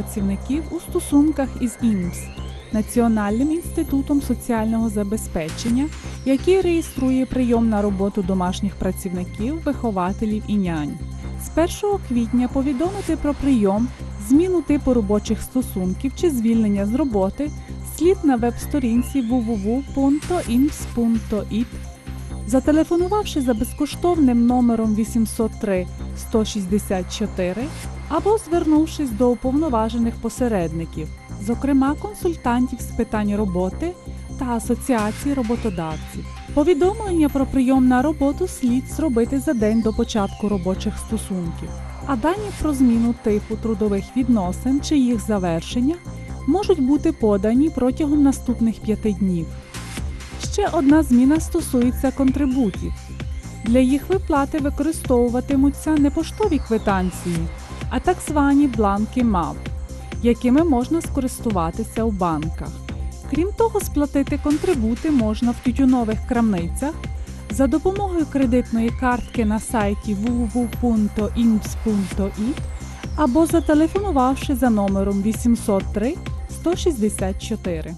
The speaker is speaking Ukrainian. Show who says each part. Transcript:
Speaker 1: працівників у стосунках із ІНПС Національним інститутом соціального забезпечення, який реєструє прийом на роботу домашніх працівників, вихователів і нянь. З 1 квітня повідомити про прийом, зміну типу робочих стосунків чи звільнення з роботи слід на веб-сторінці www.imps.it Зателефонувавши за безкоштовним номером 803 164 або звернувшись до уповноважених посередників, зокрема консультантів з питань роботи та асоціації роботодавців. Повідомлення про прийом на роботу слід зробити за день до початку робочих стосунків, а дані про зміну типу трудових відносин чи їх завершення можуть бути подані протягом наступних п'яти днів. Ще одна зміна стосується контрибутів. Для їх виплати використовуватимуться не поштові квитанції, а так звані бланки МАП, якими можна скористуватися у банках. Крім того, сплатити контрибути можна в тютюнових крамницях за допомогою кредитної картки на сайті www.imps.it або зателефонувавши за номером 803 164.